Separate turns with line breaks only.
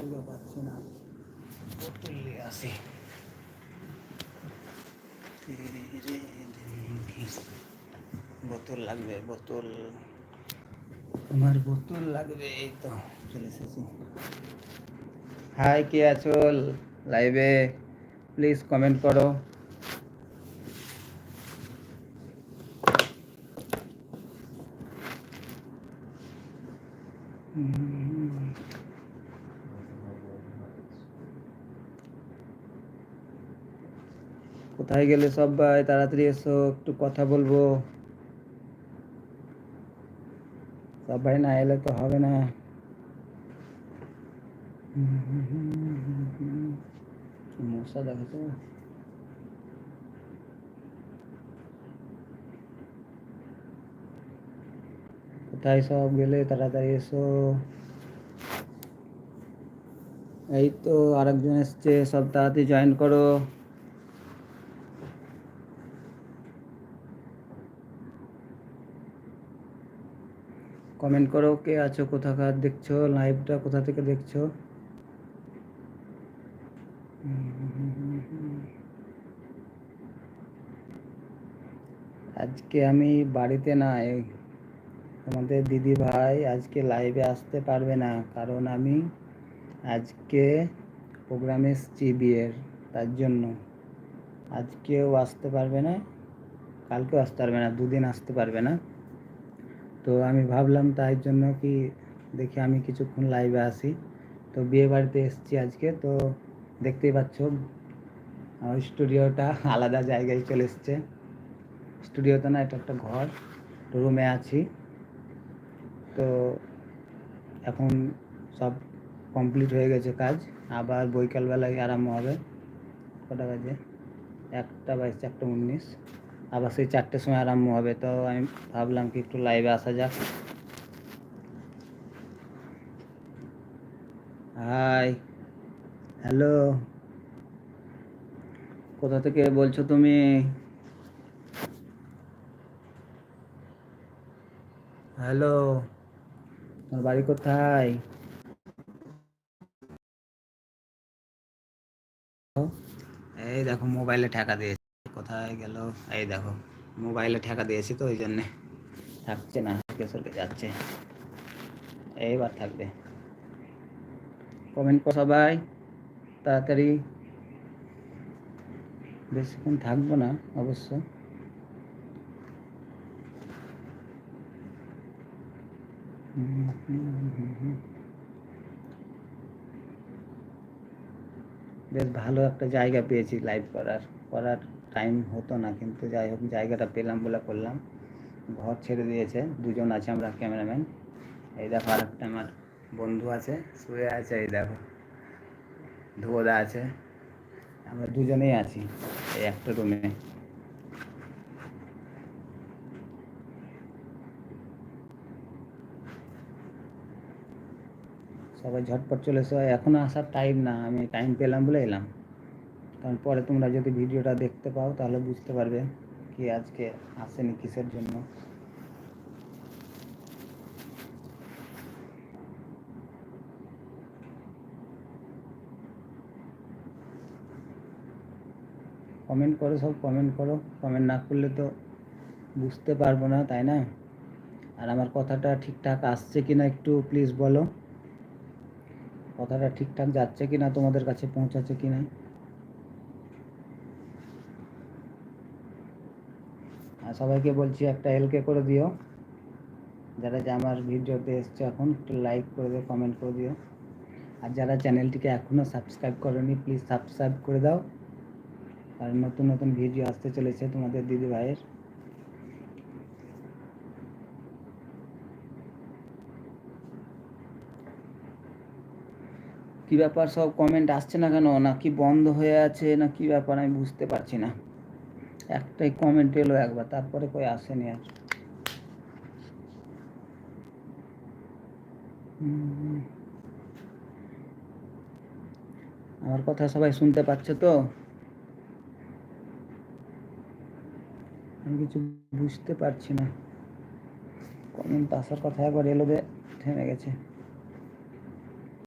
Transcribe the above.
জায়গা পাচ্ছি না বোতল নিয়ে আসি বোতল লাগবে বোতল। আমার বোতল লাগবে এই তো চলে এসেছি। হাই কে আছো? লাইভে প্লিজ কমেন্ট করো। কোথায় গেলে সবাই তাড়াতাড়ি এসো, একটু কথা বলব। সবাই না এলে তো হবে না। কি মশা দেখো তো কোথায় সব গেলে? তাড়াতাড়ি এসো। এই তো আরেকজন এসছে, সব তাড়াতাড়ি জয়েন করো। কমেন্ট করো, কে আছো, কোথাকার দেখছ লাইভটা কোথা থেকে দেখছ? আজকে আমি বাড়িতে নাই। আমাদের দিদি ভাই আজকে লাইভে আসতে পারবে না, কারণ আমি আজকে প্রোগ্রামে এসছি বিয়ের, তার জন্য। আজকেও আসতে পারবে না, কালকেও আসতে পারবে না, দুদিন আসতে পারবে না। তো আমি ভাবলাম তাই জন্য কি দেখি আমি কিছুক্ষণ লাইভে আসি তো বিয়ে বাড়িতে এসেছি আজকে, তো দেখতেই পাচ্ছ আমার স্টুডিওটা আলাদা জায়গায় চলে এসছে। স্টুডিওতে না, এটা একটা ঘর রুমে আছি। তো এখন সব কমপ্লিট হয়ে গেছে কাজ, আবার বৈকালবেলায় আরম্ভ হবে। কটা বাজে? একটা বাইশ একটা উনিশ। আবার সেই চারটের সময় আরম্ভ হবে, তো আমি ভাবলাম কি একটু লাইভে আসা যাক। হাই হ্যালো কোথা থেকে বলছো তুমি? হ্যালো তোমার বাড়ি কোথায়? এই দেখো মোবাইলে ঠেকা দিয়েছি। কোথায় গেল? এই দেখো মোবাইলে ঠেকা দিয়েছি তো, ওই জন্যে থাকছে না সরকে যাচ্ছে। এইবার থাকবে। কমেন্ট কর সবাই, তাড়াতাড়ি। বেশিক্ষণ থাকব না, অবশ্য। বেশ ভালো একটা জায়গা পেয়েছি লাইভ করার। করার টাইম হতো না, কিন্তু যাই হোক, জায়গাটা পেলাম বলে করলাম। ঘর ছেড়ে দিয়েছে, দুজন আছে আমরা ক্যামেরাম্যান এই দেখো আর একটা আমার বন্ধু আছে, শুয়ে আছে, এই দেখো। ধুয়োদা আছে। আমরা দুজনেই আছি এই একটা রুমে সবাই ঝটপট চলে এসো এখনও আসার টাইম না, আমি টাইম পেলাম বলে এলাম। কারণ পরে তোমরা যদি ভিডিওটা দেখতে পাও, তাহলে বুঝতে পারবে কি আজকে আসেনি কিসের জন্য। কমেন্ট করো সব, কমেন্ট করো। কমেন্ট না করলে তো বুঝতে পারব না, তাই না? আর আমার কথাটা ঠিকঠাক আসছে কি না একটু প্লিজ বলো। কথাটা ঠিকঠাক যাচ্ছে কি না তোমাদের কাছে পৌঁছাচ্ছে কি না আর সবাইকে বলছি একটা এলকে করে দিও। যারা যে আমার ভিডিওতে এসছে এখন, একটু লাইক করে দিও কমেন্ট করে দিও। আর যারা চ্যানেলটিকে এখনও সাবস্ক্রাইব করেনি প্লিজ সাবস্ক্রাইব করে দাও। আর নতুন নতুন ভিডিও আসতে চলেছে তোমাদের দিদি ভাইয়ের। কি ব্যাপার সব কমেন্ট আসছে না কেন? না কি বন্ধ হয়ে আছে, না কি ব্যাপার আমি বুঝতে পারছি না। একটাই কমেন্ট এলো একবার, তারপরে কই আসেনি আর। আমার কথা সবাই শুনতে পাচ্ছে তো? আমি কিছু বুঝতে পারছি না। কমেন্ট আসার কথা একবার এলো বে থেমে গেছে।